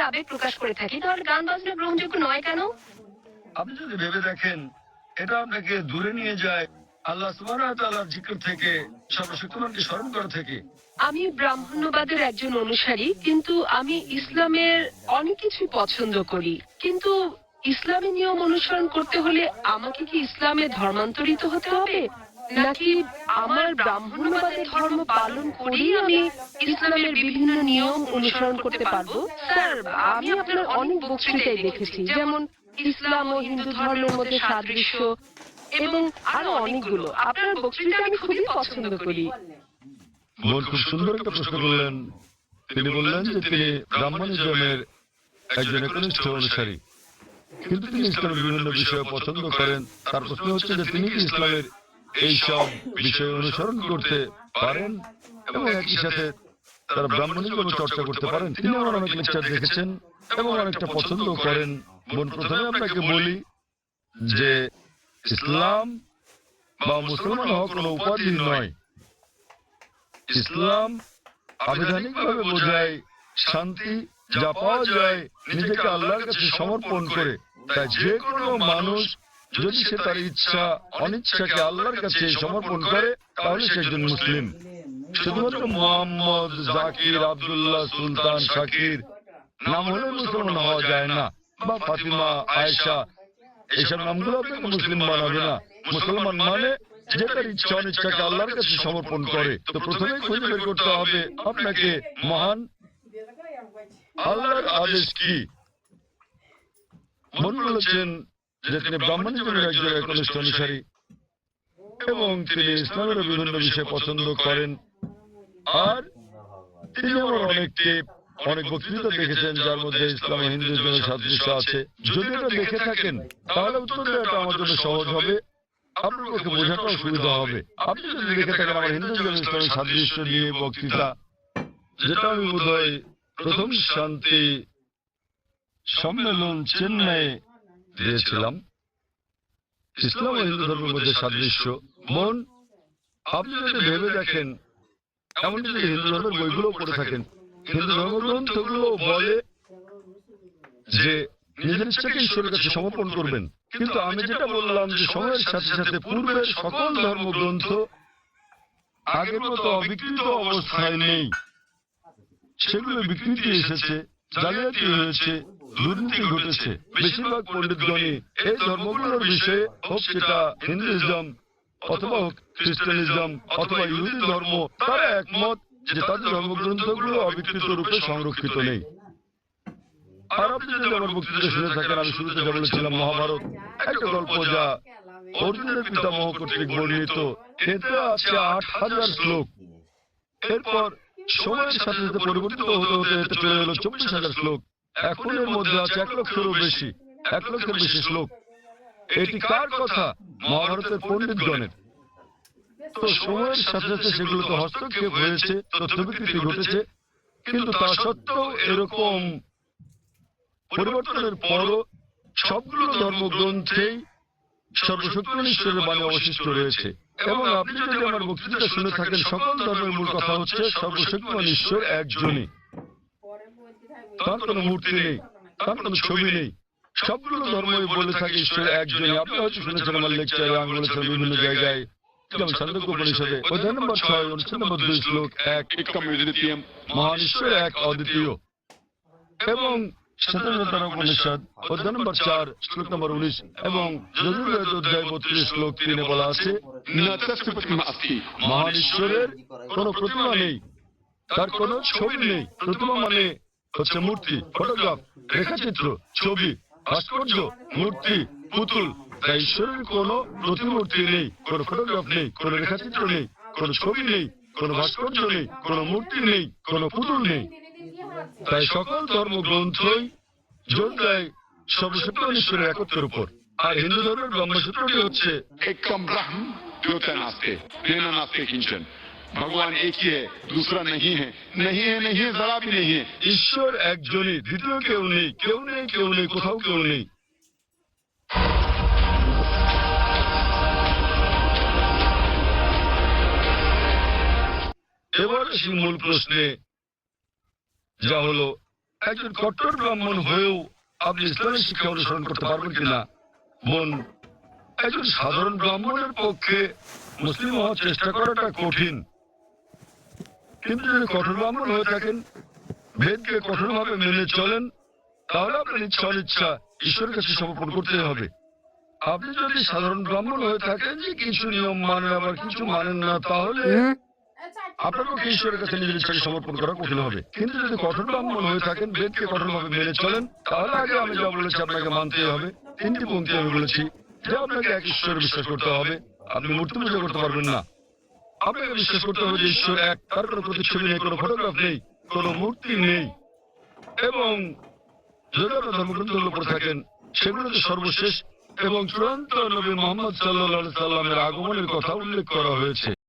নিজের আবেগ প্রকাশ করে থাকি। তাহলে গান বাজনা গ্রহণযোগ্য নয় কেন? আপনি যদি ভেবে দেখেন এটা আপনাকে দূরে নিয়ে যায় আল্লাহ সুবাহ জিক্র থেকে সর্বশক্তিমানকে স্মরণ করা থেকে। আমি ব্রাহ্মণ্যবাদের একজন অনুসারী কিন্তু আমি ইসলামের অনেক কিছু পছন্দ করি। কিন্তু ইসলামী নিয়ম অনুসরণ করতে হলে আমাকে কি ইসলামে ধর্মান্তরিত হতে হবে? নাকি আমার ব্রাহ্মণ্যবাদের ধর্ম পালন করেই আমি ইসলামের বিভিন্ন নিয়ম অনুসরণ করতে পারব? স্যার, আমি আপনার অনেক বক্তৃতাই দেখেছি, যেমন ইসলাম ও হিন্দু ধর্মের মধ্যে সাদৃশ্য এবং আরও অনেকগুলো। আপনার বক্তৃতা আমি খুবই পছন্দ করি। খুব সুন্দর একটা প্রশ্ন করলেন। তিনি বললেন যে তিনি ব্রাহ্মণিজমের একজন একনিষ্ঠ অনুসারী। কিন্তু তিনি ইসলামের বিভিন্ন বিষয় পছন্দ করেন। তার প্রশ্ন হচ্ছে যে তিনি কি ইসলামের এই সব বিষয় অনুসরণ করতে পারেন এবং একই সাথে তারা ব্রাহ্মণিজম চর্চা করতে পারেন। তিনি আমার অনেক লেকচার দেখেছেন এবং অনেকটা পছন্দ করেন। বোন, প্রথমে আপনাকে বলি যে ইসলাম বা মুসলমান হওয়া কোনো উপাধি নয়। ইসলাম আবিধানিকভাবে বোঝায় শান্তি যা পাওয়া যায় নিজেকে আল্লাহর কাছে সমর্পণ করে। তাই যে কোনো মানুষ যদি সে তার ইচ্ছা অনিচ্ছাকে আল্লাহর কাছে সমর্পণ করে তাহলে সে একজন মুসলিম। শুধুমাত্র মোহাম্মদ জাকির আব্দুল্লাহ সুলতান শাকির নাম হলে মুসলমান হওয়া যায় না। বা ফাতিমা আয়েশা। এইসব নামগুলো আপনাকে মুসলিম বানাবে না। মুসলমান মানে যে তার ইচ্ছা অনিচ্ছাকে আল্লাহর কাছে সমর্পণ করে। তো প্রথমে খুঁজে বের করতে হবে আপনাকে মহান আল্লাহর আদেশ কি? মন বলেছেন যে তিনি ব্রাহ্মণ জীবনের একনিষ্ঠ অনুসারী এবং তিনি ইসলামের বিভিন্ন বিষয় পছন্দ করেন। আর তিনি আমার অনেককে অনেক বক্তৃতা দেখেছেন যার মধ্যে ইসলাম ও হিন্দুজমের সাদৃশ্য আছে। যদি এটা দেখে থাকেন, তাহলে উত্তর দেওয়াটা আমার জন্য সহজ হবে। আপনার পক্ষে বোঝাটাও সুবিধা হবে। আপনি যদি দেখে থাকেন আমার হিন্দুজম ইসলামের সাদৃশ্য নিয়ে বক্তৃতা, যেটা আমি বোধহয় প্রথম শান্তি সম্মেলন চেন্নাই দিয়েছিলাম। ইসলাম ও হিন্দু ধর্মের মধ্যে সাদৃশ্য। মন, আপনি যদি ভেবে দেখেন, এমনকি যদি হিন্দু ধর্মের বইগুলো পড়ে থাকেন, হিন্দু ধর্মগ্রন্থগুলো বলে যে নিজের ইচ্ছাকে ঈশ্বরের কাছে সমর্পণ করবেন। কিন্তু আমি যেটা বললাম যে সময়ের সাথে সাথে পূর্বের সকল ধর্মগ্রন্থ আগের মতো অবিকৃত অবস্থায় নেই। সেগুলো বিকৃতি এসেছে, জালিয়াতি হয়েছে। দুর্নীতি ঘটেছে। বেশিরভাগ পণ্ডিতগণই এই ধর্মগুলোর বিষয়ে হোক সেটা হিন্দুইজম অথবা হোক খ্রিস্টানিজম অথবা ইহুদি ধর্ম তারা একমত যে তাদের ধর্মগ্রন্থগুলো অবিকৃত রূপে সংরক্ষিত নেই। আর আপনি যদি আমার বক্তৃতা শুনে থাকেন আমি শুরুতে যা বলেছিলাম মহাভারত একটা গল্প যা অর্জুনের পিতামহ কর্তৃক বর্ণিত। এতে আছে আট হাজার শ্লোক। এরপর সময়ের সাথে সাথে পরিবর্তিত হতে হতে এতে চলে এলো চব্বিশ হাজার শ্লোক। এখন এর মধ্যে আছে এক লক্ষেরও বেশি, এক লক্ষের বেশি শ্লোক। এটি কার কথা? মহাভারতের পণ্ডিতগণের। তো সময়ের সাথে সাথে সেগুলোতে হস্তক্ষেপ হয়েছে তথ্য বিকৃতি ঘটেছে, কিন্তু তা সত্ত্বেও এরকম পরিবর্তনের পরও সবগুলো ধর্মগ্রন্থেই সর্বশক্তিমান ঈশ্বরের বাণী অবশিষ্ট রয়েছে। এবং আপনি যদি আমার বক্তৃতা শুনে থাকেন, সকল ধর্মের মূল কথা হচ্ছে সর্বশক্তিমান ঈশ্বর একজনই। তার কোনো মূর্তি নেই, তার কোনো ছবি নেই। সবগুলো ধর্মই বলে থাকে ঈশ্বর একজনই। আপনি হয়তো শুনেছেন আমার লেকচারে আমি বিভিন্ন জায়গায়। যেমন সাধক অধ্যায় নম্বর ছয় অনুচ্ছেদ নম্বর দুই শ্লোক, এক, একম মহান ঈশ্বর এক অদ্বিতীয়। এবং সতেন্দ্রতার উপনিষদ, অধ্যায় নম্বর চার, শ্লোক নম্বর উনিশ, এবং যজুর্বেদ অধ্যায় বত্রিশ, শ্লোক তিনে বলা আছে মহান ঈশ্বরের কোনো প্রতিমা নেই। তার কোনো ছবি নেই। প্রতিমা মানে হচ্ছে মূর্তি ফটোগ্রাফ রেখাচিত্র, ছবি, ভাস্কর্য, মূর্তি, পুতুল। তাই ঈশ্বরের কোনো প্রতিমূর্তি নেই, কোন ফটোগ্রাফ নেই, কোন রেখাচিত্র নেই, কোন ছবি নেই, কোন ভাস্কর্য নেই, কোন মূর্তি নেই, কোন পুতুল নেই। তাই সকল ধর্মগ্রন্থই জোর দেয় সর্বসূত্র ঈশ্বরের একত্রের উপর। আর হিন্দু ধর্মের ব্রহ্মসূত্রটি হচ্ছে একদম ব্রাহ্ম দ্বিতীয় নাস্তে কিনছেন ভগবান একই দূসরা নেই নেই নেই জরা ভি নেই ঈশ্বর একজনই, দ্বিতীয় কেউ নেই। কেউ নেই কেউ নেই, কোথাও কেউ নেই। এবার সেই মূল প্রশ্নে, যা হলো, একজন কট্টর ব্রাহ্মণ হয়েও আপনি ইসলামের শিক্ষা অনুসরণ করতে পারবেন কিনা? বোন একজন সাধারণ ব্রাহ্মণের পক্ষে মুসলিম হওয়ার চেষ্টা করাটা কঠিন। কিন্তু যদি কঠোর ব্রাহ্মণ হয়ে থাকেন বেদকে কঠোরভাবে মেনে চলেন তাহলে আপনার ইচ্ছা অনিচ্ছা ঈশ্বরের কাছে সমর্পণ করতে হবে। আপনি যদি সাধারণ ব্রাহ্মণ হয়ে থাকেন যে কিছু নিয়ম মানেন আবার কিছু মানেন না তাহলে আপনার পক্ষে ঈশ্বরের কাছে নিজের ইচ্ছাকে সমর্পণ করা কঠিন হবে? কিন্তু যদি কঠোর ব্রাহ্মণ হয়ে থাকেন বেদকে কঠোরভাবে মেনে চলেন তাহলে আগে আমি যা বলেছি আপনাকে মানতে হবে। তিনটি পঙ্ক্তি আমি বলেছি যে আপনাকে এক ঈশ্বরে বিশ্বাস করতে হবে। আপনি মূর্তি পূজা করতে পারবেন না। আপনাকে বিশ্বাস করতে হবে যে ঈশ্বর এক, তার কোনো প্রতিচ্ছবি নেই, কোনো ফটোগ্রাফ নেই, কোনো মূর্তি নেই। এবং যদি আপনার ধর্মগ্রন্থগুলো পড়ে থাকেন সেগুলোতে সর্বশেষ এবং চূড়ান্ত নবী মোহাম্মদ সাল্লাহ সাল্লামের আগমনের কথা উল্লেখ করা হয়েছে।